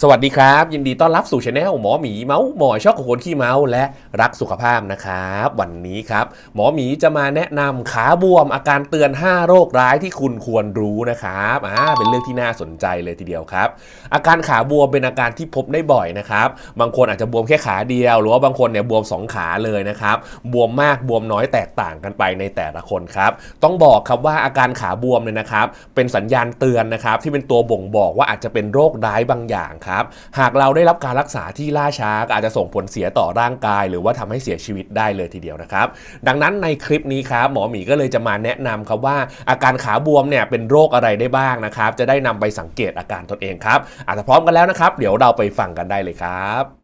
สวัสดีครับ ยินดีต้อนรับสู่ช anel หมอหมีเมาส์หมอชอบกับคนขี้เมาส์และรักสุขภาพนะครับ วันนี้ครับ หมอหมีจะมาแนะนำขาบวมอาการเตือน 5 โรคร้ายที่คุณควรรู้นะครับอ่าเป็นเรื่องที่น่าสนใจเลยทีเดียวครับ อาการขาบวมเป็นอาการที่พบได้บ่อยนะครับ บางคนอาจจะบวมแค่ขาเดียว หรือว่าบางคนเนี่ยบวม 2 ขาเลยนะครับบวมมากบวมน้อยแตกต่างกันไปในแต่ละคนครับต้องบอกครับว่าอาการขาบวมเนี่ยนะครับ เป็นสัญญาณเตือนนะครับที่เป็นตัวบ่งบอกว่าอาจจะเป็นโรคร้ายบางอย่างครับ หากเราได้รับการรักษาที่ล่าช้าอาจจะส่งผลเสียต่อร่างกาย หรือว่าทำให้เสียชีวิตได้เลยทีเดียวนะครับ ดังนั้นในคลิปนี้ครับหมอหมีก็เลยจะมาแนะนำครับว่าอาการขาบวมเนี่ยเป็นโรคอะไรได้บ้างนะครับ จะได้นำไปสังเกตอาการตนเองครับอาจจะพร้อมกันแล้วนะครับ เดี๋ยวเราไปฟังกันได้เลยครับ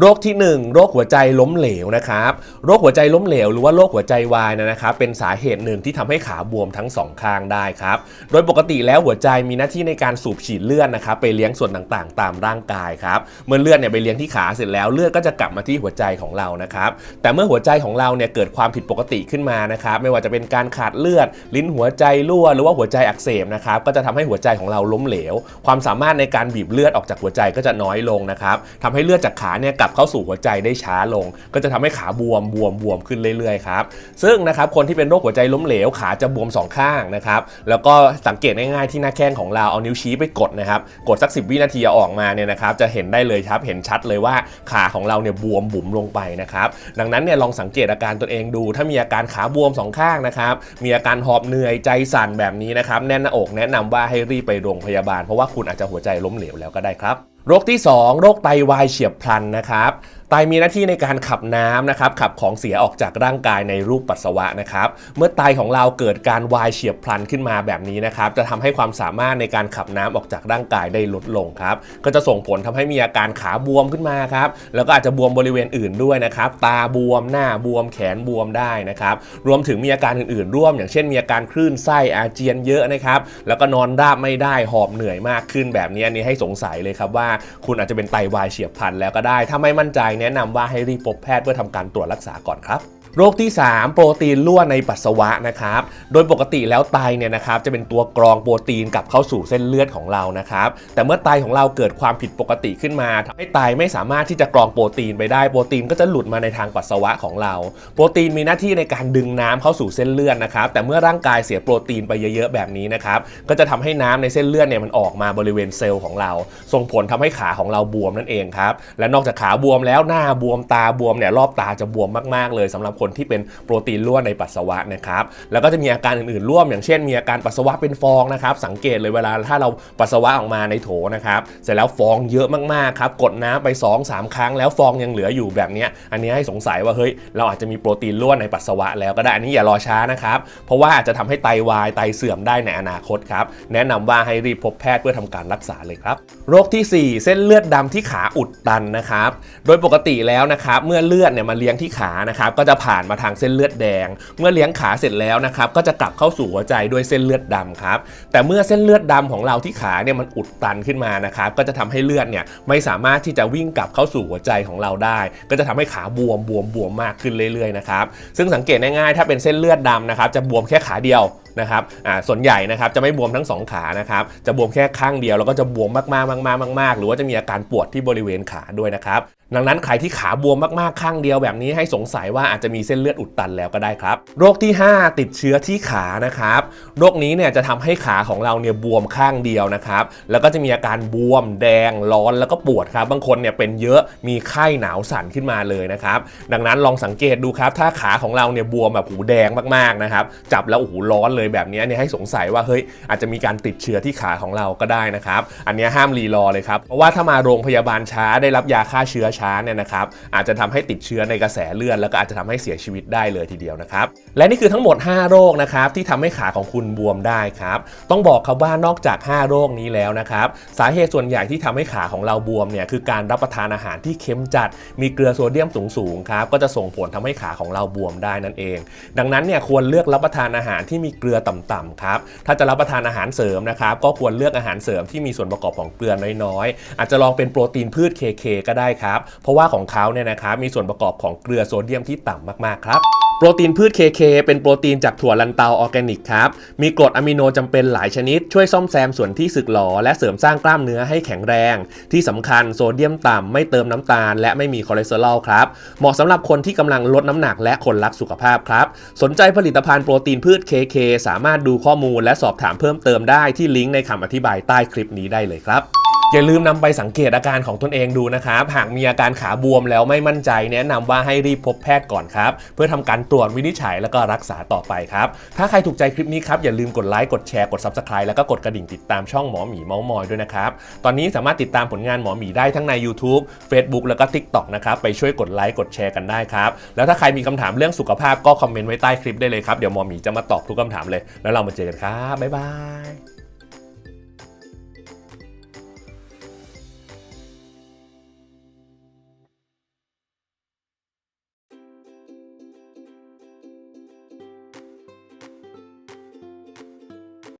โรคที่ 1 โรคหัวใจล้มเหลวนะครับ โรคหัวใจล้มเหลว หรือว่าโรคหัวใจวายนะครับ เป็นสาเหตุหนึ่งที่ทำให้ขาบวมทั้งสองข้างได้ครับ โดยปกติแล้วหัวใจมีหน้าที่ในการสูบฉีดเลือดนะครับไปเลี้ยงส่วนต่างๆ ตามร่างกายครับ เมื่อเลือดเนี่ยไปเลี้ยงที่ขาเสร็จแล้วเลือดก็จะกลับมาที่หัวใจของเรานะครับ แต่เมื่อหัวใจของเราเนี่ยเกิดความผิดปกติขึ้นมานะครับ ไม่ว่าจะเป็นการขาดเลือด ลิ้นหัวใจรั่ว หรือว่าหัวใจอักเสบนะครับ ก็จะทำให้หัวใจของเราล้มเหลว ความสามารถในการบีบเลือดออกจากหัวใจก็จะน้อยลงนะครับทำให้เลือดจากขาเนี่ยลับเข้าสู่หัวใจได้ช้าลง ก็จะทำให้ขาบวมบวมบวมขึ้นเรื่อยๆครับซึ่งนะครับคนที่เป็นโรคหัวใจล้มเหลวขาจะบวมสองข้างนะครับแล้วก็สังเกตง่ายๆที่หน้าแข้งของเราเอานิ้วชี้ไปกดนะครับกดสัก 10 วินาทีอออกมาเนี่ยนะครับจะเห็นได้เลยครับเห็นชัดเลยว่าขาของเราเนี่ยบวมบุ๋มลงไปนะครับดังนั้นเนี่ยลองสังเกตอาการตนเองดู ถ้ามีอาการขาบวมสองข้างนะครับมีอาการหอบเหนื่อยใจสั่นแบบนี้นะครับแน่นหน้าอกแนะนำว่าให้รีบไปโรงพยาบาล เพราะว่าคุณอาจจะหัวใจล้มเหลวแล้วก็ได้ครับ โรคที่ 2 โรคไตวายเฉียบพลันนะครับไตมีหน้าที่ในการขับน้ำนะครับขับของเสียออกจากร่างกายในรูปปัสสาวะนะครับ เมื่อไตของเราเกิดการวายเฉียบพลันขึ้นมาแบบนี้นะครับ จะทำให้ความสามารถในการขับน้ำออกจากร่างกายได้ลดลงครับ ก็จะส่งผลทำให้มีอาการขาบวมขึ้นมาครับ แล้วก็อาจจะบวมบริเวณอื่นด้วยนะครับ ตาบวมหน้าบวมแขนบวมได้นะครับ รวมถึงมีอาการอื่นๆ ร่วม อย่างเช่นมีอาการคลื่นไส้อาเจียนเยอะนะครับ แล้วก็นอนราบไม่ได้หอบเหนื่อยมากขึ้นแบบนี้อันนี้ให้สงสัยเลยครับว่า คุณอาจจะเป็นไตวายเฉียบพลันแล้วก็ได้ถ้าไม่มั่นใจแนะนำว่าให้รีบพบแพทย์เพื่อทำการตรวจรักษาก่อนครับโรคที่ 3 โปรตีนรั่วในปัสสาวะนะครับ โดยปกติแล้วไตเนี่ยนะครับจะเป็นตัวกรองโปรตีนกลับเข้าสู่เส้นเลือดของเรานะครับ แต่เมื่อไตของเราเกิดความผิดปกติขึ้นมาทำให้ไตไม่สามารถที่จะกรองโปรตีนไปได้ โปรตีนก็จะหลุดมาในทางปัสสาวะของเรา โปรตีนมีหน้าที่ในการดึงน้ำเข้าสู่เส้นเลือดนะครับ แต่เมื่อร่างกายเสียโปรตีนไปเยอะๆแบบนี้นะครับ ก็จะทำให้น้ำในเส้นเลือดเนี่ยมันออกมาบริเวณเซลล์ของเรา ส่งผลทำให้ขาของเราบวมนั่นเองครับ และนอกจากขาบวมแล้วหน้าบวมตาบวมเนี่ยรอบตาจะบวมมากๆ เลยสำหรับคนที่เป็นโปรตีนรั่วในปัสสาวะนะครับแล้วก็จะมีอาการอื่นๆร่วม อย่างเช่น มีอาการปัสสาวะเป็นฟองนะครับสังเกตเลยเวลาถ้าเราปัสสาวะออกมาในโถนะครับเสร็จแล้วฟองเยอะมากๆครับกดน้ำไป 2-3 ครั้งแล้วฟองยังเหลืออยู่แบบนี้อันนี้ให้สงสัยว่าเฮ้ยเราอาจจะมีโปรตีนรั่วในปัสสาวะแล้วก็ได้อันนี้อย่ารอช้านะครับเพราะว่าอาจจะทำให้ไตวายไตเสื่อมได้ในอนาคตครับแนะนำว่าให้รีบพบแพทย์เพื่อทำการรักษาเลยครับโรคที่ 4 เส้นเลือดดำที่ขาอุดตันนะครับโดยปกกติแล้วนะครับเมื่อเลือดเนี่ยมาเลี้ยงที่ขานะครับก็จะผ่านมาทางเส้นเลือดแดง เมื่อเลี้ยงขาเสร็จแล้วนะครับก็จะกลับเข้าสู่หัวใจด้วยเส้นเลือดดำครับแต่เมื่อเส้นเลือดดำของเราที่ขาเนี่ยมันอุดตันขึ้นมานะครับก็จะทำให้เลือดเนี่ยไม่สามารถที่จะวิ่งกลับเข้าสู่หัวใจของเราได้ ก็จะทำให้ขาบวมบวมบวมมากขึ้นเรื่อยๆนะครับซึ่งสังเกตง่ายๆถ้าเป็นเส้นเลือดดำนะครับจะบวมแค่ขาเดียว นะครับอ่าส่วนใหญ่นะครับจะไม่บวมทั้งสองขานะครับจะบวมแค่ข้างเดียวแล้วก็จะบวมมากๆมากๆมากๆหรือว่าจะมีอาการปวดที่บริเวณขาด้วยนะครับดังนั้นใครที่ขาบวมมากๆข้างเดียวแบบนี้ให้สงสัยว่าอาจจะมีเส้นเลือดอุดตันแล้วก็ได้ครับ โรคที่ 5 ติดเชื้อที่ขานะครับ โรคนี้เนี่ยจะทำให้ขาของเราเนี่ยบวมข้างเดียวนะครับแล้วก็จะมีอาการบวมแดงร้อนแล้วก็ปวดครับบางคนเนี่ยเป็นเยอะมีไข้หนาวสั่นขึ้นมาเลยนะครับดังนั้นลองสังเกตดูครับถ้าขาของเราเนี่ยบวมแบบหูแดงมากๆนะครับจับแล้วโอ้โหร้อนเลยแบบนี้เนี่ยให้สงสัยว่าเฮ้ยอาจจะมีการติดเชื้อที่ขาของเราก็ได้นะครับ อันนี้ห้ามรีรอเลยครับ เพราะว่าถ้ามาโรงพยาบาลช้าได้รับยาฆ่าเชื้อช้าเนี่ยนะครับอาจจะทำให้ติดเชื้อในกระแสเลือดแล้วก็อาจจะทำให้เสียชีวิตได้เลยทีเดียวนะครับ และนี่คือทั้งหมด 5 โรคนะครับที่ทำให้ขาของคุณบวมได้ครับ ต้องบอกครับว่านอกจาก 5 โรคนี้แล้วนะครับสาเหตุส่วนใหญ่ที่ทำให้ขาของเราบวมเนี่ยคือการรับประทานอาหารที่เค็มจัด มีเกลือโซเดียมสูงๆครับก็จะส่งผลทำให้ขาของเราบวมได้นั่นเอง ดังนั้นเนี่ยควรเลือกรับประทานอาหารที่มีเกลือต่ำๆครับ ถ้าจะรับประทานอาหารเสริมนะครับก็ควรเลือกอาหารเสริมที่มีส่วนประกอบของเกลือน้อยๆ อาจจะลองเป็นโปรตีนพืช KK ก็ได้ครับ เพราะว่าของเขาเนี่ยนะครับมีส่วนประกอบของเกลือโซเดียมที่ต่ำมากๆครับ รตีนพืช KK เป็นโปรตีนจากถั่วลันเตาออร์แกนิกครับ มีกรดอะมิโนจำเป็นหลายชนิด ช่วยซ่อมแซมส่วนที่สึกหรอและเสริมสร้างกล้ามเนื้อให้แข็งแรง ที่สำคัญโซเดียมต่ำไม่เติมน้ำตาล และไม่มีคอเลสเตอรอลครับ เหมาะสำหรับคนที่กำลังลดน้ำหนักและคนรักสุขภาพครับ สนใจผลิตภัณฑ์โปรตีนพืช KK สามารถดูข้อมูลและสอบถามเพิ่มเติมได้ที่ลิงก์ในคำอธิบายใต้คลิปนี้ได้เลยครับ อย่าลืมนำไปสังเกตอาการของตนเองดูนะครับ หากมีอาการขาบวมแล้วไม่มั่นใจ แนะนำว่าให้รีบพบแพทย์ก่อนครับ เพื่อทำการตรวจวินิจฉัยแล้วก็รักษาต่อไปครับ ถ้าใครถูกใจคลิปนี้ครับ อย่าลืมกดไลค์กดแชร์กด Subscribe แล้วก็กดกระดิ่งติดตามช่องหมอหมีเมาส์มอยด้วยนะครับ ตอนนี้สามารถติดตามผลงานหมอหมีได้ทั้งใน YouTube Facebook แล้วก็ TikTok นะครับไปช่วยกดไลค์กดแชร์กันได้ครับแล้วถ้าใครมีคำถามเรื่องสุขภาพก็คอมเมนต์ไว้ใต้คลิปได้เลยครับเดี๋ยวหมอหมีจะมาตอบทุกคำถามเลย แล้วเรามาเจอกันครับบ๊ายบาย